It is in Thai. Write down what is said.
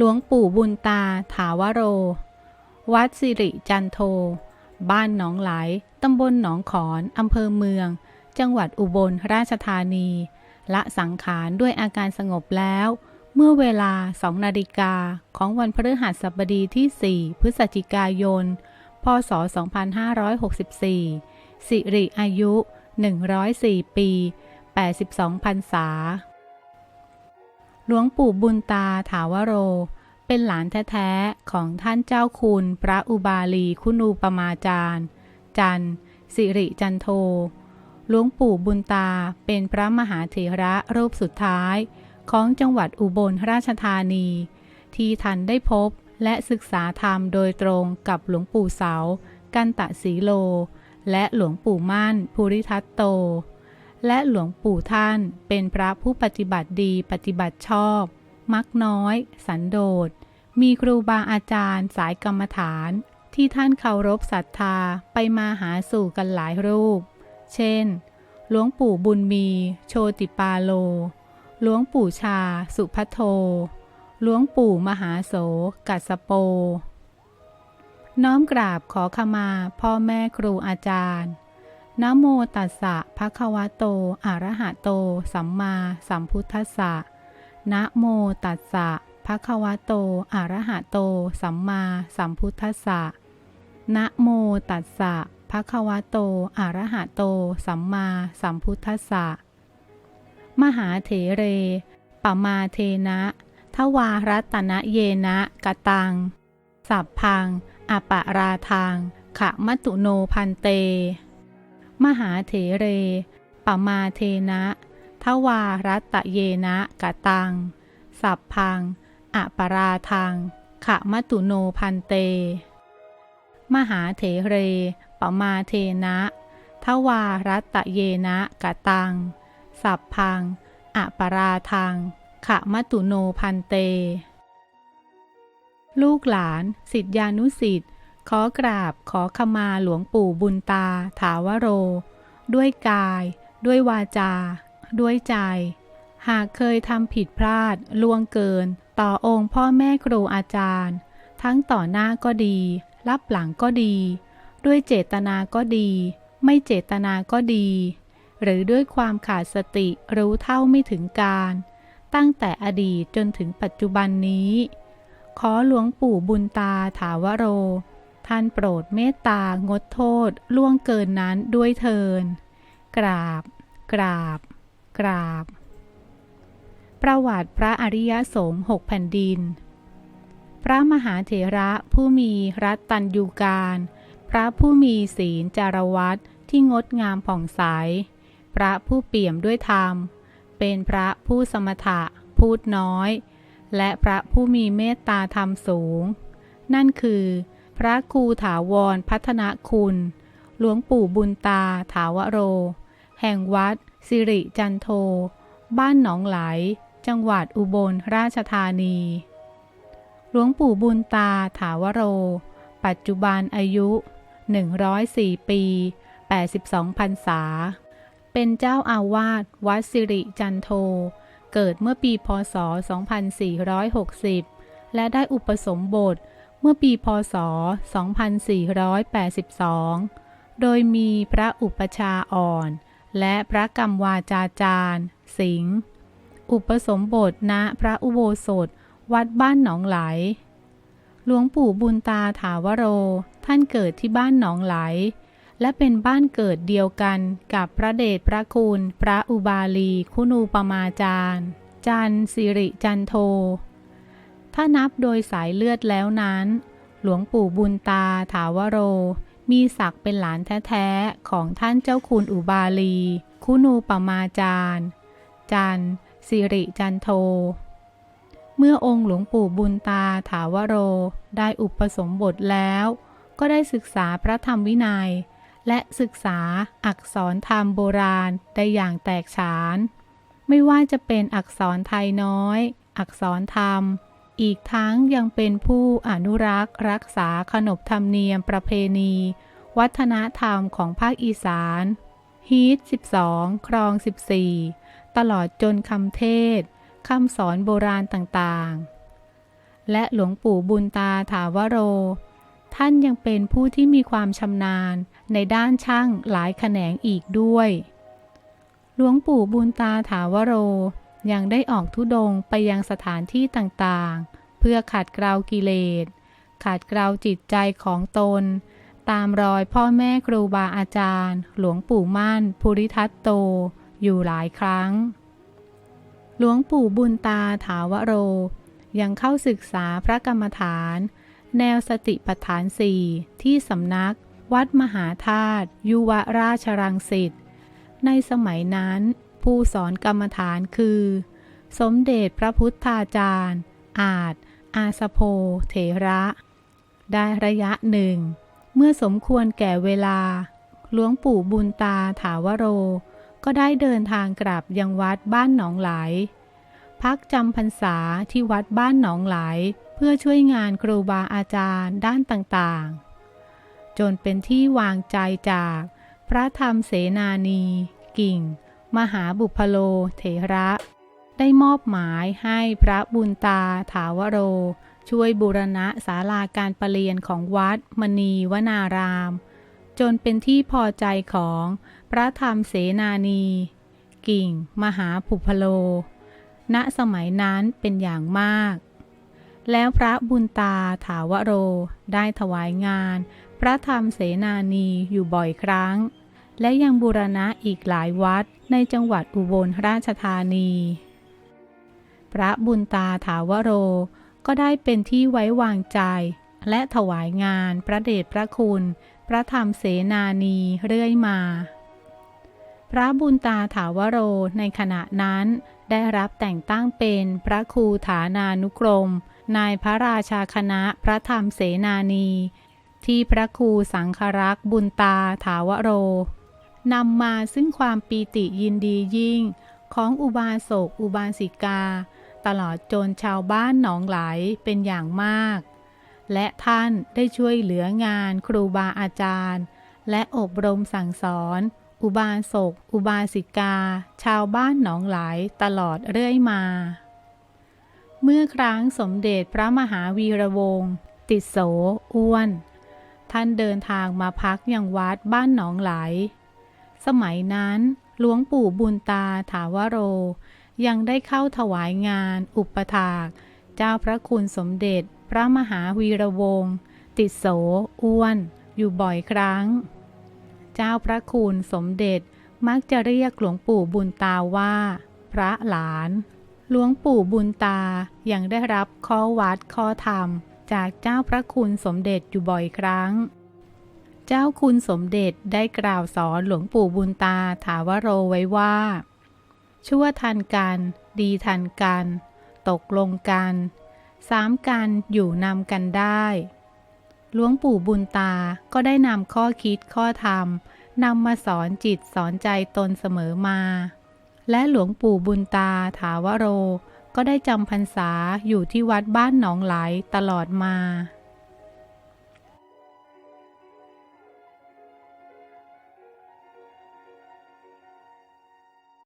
หลวงปู่บุญตา ถาวโร วัดสิริจันโท บ้านหนองไหล ตำบลหนองขอน อำเภอเมือง จังหวัดอุบลราชธานี ละสังขารด้วยอาการสงบแล้ว เมื่อเวลาสองนาฬิกาของวันพฤหัสบดีที่ 4 พฤศจิกายน พศ 2564 สิริอายุ 104 ปี 82พรรษา หลวงปู่บุญตาถาวโร เป็นหลานแท้ๆ ของท่านเจ้าคุณพระอุบาลีคุณูปมาจารย์ จันสิริจันโท หลวงปู่บุญตาเป็นพระมหาเถระรูปสุดท้ายของจังหวัดอุบลราชธานี ที่ท่านได้พบและศึกษาธรรมโดยตรงกับหลวงปู่เสา กันตะสีโล และหลวงปู่มั่นภูริทัตโต และหลวงปู่ท่านเป็นพระผู้ปฏิบัติดีปฏิบัติชอบ มักน้อย สันโดษ มีครูบาอาจารย์ สายกรรมฐาน ที่ท่านเคารพศรัทธาไปมาหาสู่กันหลายรูป เช่น หลวงปู่บุญมี โชติปาโล หลวงปู่ชา สุพัโท หลวงปู่มหาโส กัสโป น้อมกราบขอขมาพ่อแม่ครูอาจารย์ นะโมตัสสะภะคะวะโต อะระหะโต สัมมาสัมพุทธัสสะนะโมตัสสะภะคะวะโต อะระหะโต สัมมาสัมพุทธัสสะนะโมตัสสะภะคะวะโต อะระหะโต สัมมาสัมพุทธัสสะ มหาเถเรปมาเทนะ ทวารัตนะเยนะกะตัง สัพพัง อปะราทังขะมตุโนพันเต มหาเถเรปมาเทนะทวารัตเยนะกะตัง สัพพังอปราทังขะมตุโนพันเต มหาเถเรปมาเทนะทวารัตเยนะกะตัง สัพพังอปราทังขะมตุโนพันเต ลูกหลาน สิทธานุสิทธิ์ ขอกราบขอขมาหลวงปู่บุญตา ถาวโร ด้วยกาย ด้วยวาจา ด้วยใจ หากเคยทำผิดพลาดล่วงเกิน ต่อองค์พ่อแม่ครูอาจารย์ ทั้งต่อหน้าก็ดี รับหลังก็ดี ด้วยเจตนาก็ดี ไม่เจตนาก็ดี หรือด้วยความขาดสติรู้เท่าไม่ถึงการ ตั้งแต่อดีตจนถึงปัจจุบันนี้ ขอหลวงปู่บุญตาถาวโร ท่านโปรดเมตตางดโทษล่วงเกินนั้นด้วยเทิน กราบ กราบ กราบ ประวัติพระอริยสงฆ์หกแผ่นดิน พระมหาเถระผู้มีรัตตัญญูการ พระผู้มีศีลจารวัตที่งดงามผ่องใส พระผู้เปี่ยมด้วยธรรม เป็นพระผู้สมถะพูดน้อย และพระผู้มีเมตตาธรรมสูง นั่นคือ พระครูถาวรพัฒนคุณ หลวงปู่บุญตาถาวโร แห่งวัด สิริจันโท บ้านหนองไหล จังหวัดอุบลราชธานี หลวงปู่บุญตาถาวโร ปัจจุบันอายุ 104 ปี 82พรรษา เป็นเจ้าอาวาสวัดสิริจันโท เกิดเมื่อปีพศ 2460 และได้อุปสมบท เมื่อปีพศ 2482 โดยมีพระอุปชาอ่อน และพระกรรมวาจาจารย์ สิงห์อุปสมบทณพระอุโบสถ วัดบ้านหนองไหล หลวงปู่บุญตาถาวโร ท่านเกิดที่บ้านหนองไหล และเป็นบ้านเกิดเดียวกันกับพระเดชพระคุณ พระอุบาลี คุณูปมาจารย์ จันสิริจันโท ถ้านับโดยสายเลือดแล้วนั้น หลวงปู่บุญตาถาวโร มีศักดิ์เป็นหลานแท้ๆ ของท่านเจ้าคุณอุบาลี คุณูปมาจารย์ จันสิริจันโท เมื่อองค์หลวงปู่บุญตาถาวโรได้อุปสมบทแล้ว ก็ได้ศึกษาพระธรรมวินัย และศึกษาอักษรธรรมโบราณได้อย่างแตกฉาน ไม่ว่าจะเป็นอักษรไทยน้อย อักษรธรรม อีกทั้งยังเป็นผู้อนุรักษ์ รักษาขนบธรรมเนียมประเพณี วัฒนธรรมของภาคอีสานฮีท12 ครอง 14 ตลอดจนคำเทศคำสอนโบราณต่างๆ และหลวงปู่บุญตาถาวโร ท่านยังเป็นผู้ที่มีความชำนาญในด้านช่างหลายแขนงอีกด้วย หลวงปู่บุญตาถาวโร ยังได้ออกทุดงไปยังสถานที่ต่างๆ เพื่อขัดเกลากิเลส ขัดเกลาจิตใจของตน ตามรอยพ่อแม่ครูบาอาจารย์ หลวงปู่มั่น ภูริทัตโต อยู่หลายครั้ง หลวงปู่บุญตาถาวโร ยังเข้าศึกษาพระกรรมฐาน แนวสติปัฏฐานสี่ที่สำนัก วัดมหาธาตุยุวราชรังสิตในสมัยนั้น ผู้สอนกรรมฐานคือ สมเด็จพระพุทธาจารย์ อาจ อาสโพเถระ ได้ระยะหนึ่ง เมื่อสมควรแก่เวลา หลวงปู่บุญตาถาวโร ก็ได้เดินทางกลับยังวัดบ้านหนองไหล พักจำพรรษาที่วัดบ้านหนองไหลเพื่อช่วยงานครูบาอาจารย์ด้านต่างๆ จนเป็นที่วางใจจากพระธรรมเสนานี กิ่ง มหาบุพโลเถระ ได้มอบหมายให้พระบุญตาถาวโร ช่วยบูรณะศาลาการประเรียนของวัดมณีวนาราม จนเป็นที่พอใจของพระธรรมเสนานี กิ่ง มหาภุพโล ณสมัยนั้นเป็นอย่างมาก แล้วพระบุญตาถาวโรได้ถวายงาน พระธรรมเสนานีอยู่บ่อยครั้ง และยังบูรณะอีกหลายวัดในจังหวัดอุบลราชธานี พระบุญตาถาวโร ก็ได้เป็นที่ไว้วางใจ และถวายงานพระเดชพระคุณ พระธรรมเสนานีเรื่อยมา พระบุญตาถาวโรในขณะนั้นได้รับแต่งตั้งเป็นพระครูฐานานุกรม นายพระราชาคณะพระธรรมเสนานี ที่พระครูสังครักษ์บุญตาถาวโร นำมาซึ่งความปีติยินดียิ่ง ของอุบาสกอุบาสิกา ตลอดจนชาวบ้านหนองไหลเป็นอย่างมาก และท่านได้ช่วยเหลืองานครูบาอาจารย์ และอบรมสั่งสอน อุบาสกอุบาสิกา ชาวบ้านหนองไหลตลอดเรื่อยมา เมื่อครั้งสมเด็จพระมหาวีระวงศ์ติดโสอ้วน ท่านเดินทางมาพักยังวัดบ้านหนองไหล สมัยนั้นหลวงปู่บุญตาถาวโร ยังได้เข้าถวายงาน อุปถาก เจ้าพระคุณสมเด็จ พระมหาวีระวงศ์ติดโส อ้วน อยู่บ่อยครั้ง เจ้าพระคุณสมเด็จมักจะเรียกหลวงปู่บุญตาว่า พระหลาน หลวงปู่บุญตายังได้รับข้อวัดข้อธรรม จากเจ้าพระคุณสมเด็จอยู่บ่อยครั้ง เจ้าคุณสมเด็จได้กล่าวสอนหลวงปู่บุญตาถาวโรไว้ว่า ชั่วทันกัน ดีทันกัน ตกลงกัน สามกันอยู่นำกันได้หลวงปู่บุญตาก็ได้นำข้อคิดข้อธรรมนำมาสอนจิตสอนใจตนเสมอมา และหลวงปู่บุญตาถาวโร ก็ได้จำพรรษาอยู่ที่วัดบ้านหนองไหลตลอดมา